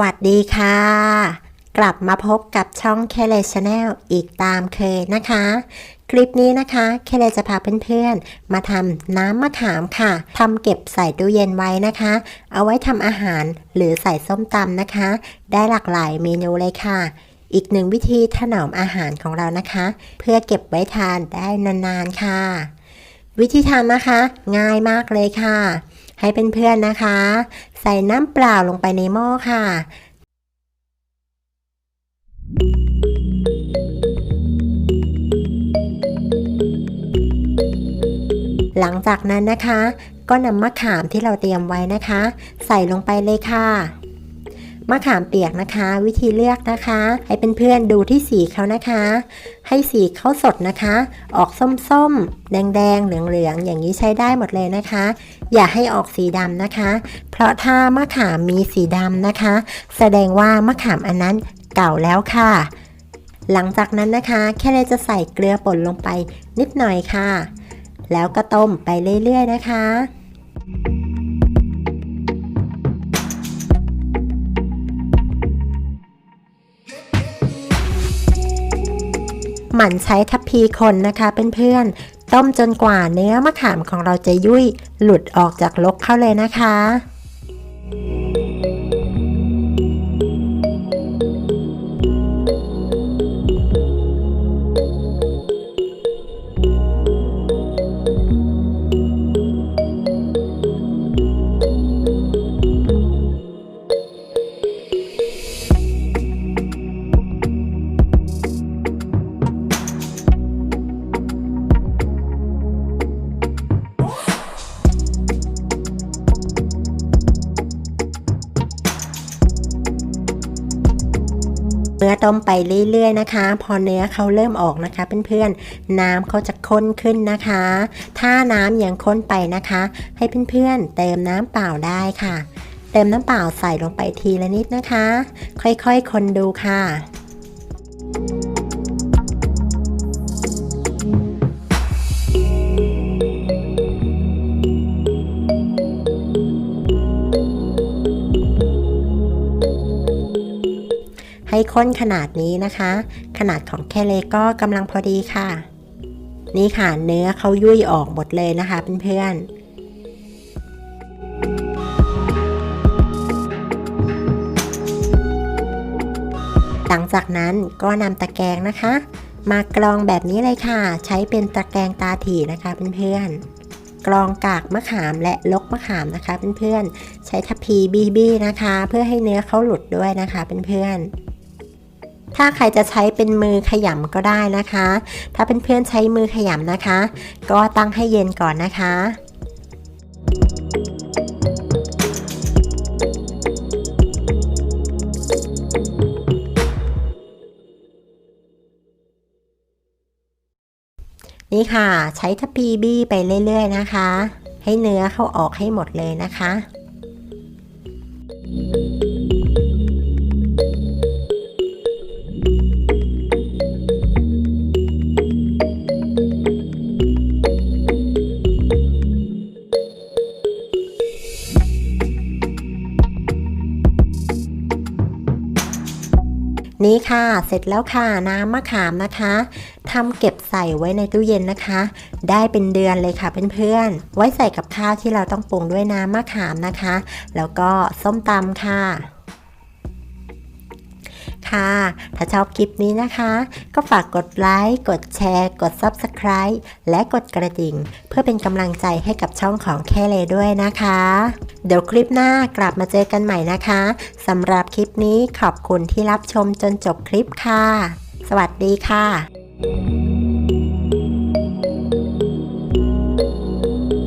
วัสดีค่ะ กลับมาพบกับช่องเคเลชาแนลอีกตามเคยนะคะ คลิปนี้นะคะเคเลจะพาเพื่อนๆ มาทำน้ำมะขามค่ะทำเก็บใส่ตู้เย็นไว้นะคะ เอาไว้ทำอาหารหรือใส่ส้มตำนะคะ ได้หลากหลายเมนูเลยค่ะ อีกหนึ่งวิธีถนอมอาหารของเรานะคะ เพื่อเก็บไว้ทานได้นานๆค่ะ วิธีทำนะคะ ง่ายมากเลยค่ะ ให้เพื่อนๆนะคะ ใส่น้ำเปล่าลงไปในหม้อค่ะ หลังจากนั้นนะคะ ก็นำมะขามที่เราเตรียมไว้นะคะ ใส่ลงไปเลยค่ะ มะขามเปียกนะคะ วิธีเลือกนะคะ ให้เป็นเพื่อนๆดูที่สีเขานะคะ ให้สีเขาสดนะคะ ออกส้มๆ แดงๆ เหลืองๆ อย่างนี้ใช้ได้หมดเลยนะคะ อย่าให้ออกสีดำนะคะ เพราะถ้ามะขามมีสีดำนะคะ แสดงว่ามะขามอันนั้นเก่าแล้วค่ะ หลังจากนั้นนะคะ แค่เราจะใส่เกลือป่นลงไปนิดหน่อยค่ะ แล้วก็ต้มไปเรื่อยๆนะคะ มั่นใช้ทัพพีคนนะคะเพื่อนๆ ต้มจนกว่าเนื้อมะขามของเราจะยุ่ยหลุดออกจากลกเข้าเลยนะคะ เมื่อต้มไปเรื่อยๆนะคะ พอเนื้อเขาเริ่มออกนะคะเพื่อนๆน้ำเขาจะข้นขึ้นนะคะ ถ้าน้ำยังข้นไปนะคะ ให้เพื่อนๆเติมน้ำเปล่าได้ค่ะ เติมน้ำเปล่าใส่ลงไปทีละนิดนะคะ ค่อยๆคนดูค่ะ ข้นขนาดนี้นะคะ ขนาดของแค่เลก็กำลังพอดีค่ะ นี่ค่ะเนื้อเขายุ่ยออกหมดเลยนะคะเพื่อนๆหลังจากนั้นก็นำตะแกรงนะคะ มากรองแบบนี้เลยค่ะ ใช้เป็นตะแกรงตาถี่นะคะเพื่อนๆกรองกากมะขามและลกมะขามนะคะเพื่อนๆใช้ทัพพีบีบีนะคะ เพื่อให้เนื้อเขาหลุดด้วยนะคะเพื่อนๆ ถ้าใครจะใช้เป็นมือขยำก็ได้นะคะ ถ้าเป็นเพื่อนใช้มือขยำนะคะ ก็ตั้งให้เย็นก่อนนะคะนี่ค่ะ ใช้ทัพพีบี้ไปเรื่อยๆนะคะ ให้เนื้อเข้าออกให้หมดเลยนะคะ นี่ค่ะเสร็จแล้วค่ะน้ำมะขามนะคะทำเก็บใส่ไว้ในตู้เย็นนะคะ ได้เป็นเดือนเลยค่ะเพื่อนๆ ไว้ใส่กับข้าวที่เราต้องปรุงด้วยน้ำมะขามนะคะ แล้วก็ส้มตำค่ะ ค่ะ ถ้าชอบคลิปนี้นะคะ ก็ฝากกดไลค์ กดแชร์ กด Subscribe และกดกระดิ่ง เพื่อเป็นกำลังใจให้กับช่องของแค่เลด้วยนะคะ เดี๋ยวคลิปหน้ากลับมาเจอกันใหม่นะคะสำหรับคลิปนี้ขอบคุณที่รับชมจนจบคลิปค่ะ สวัสดีค่ะ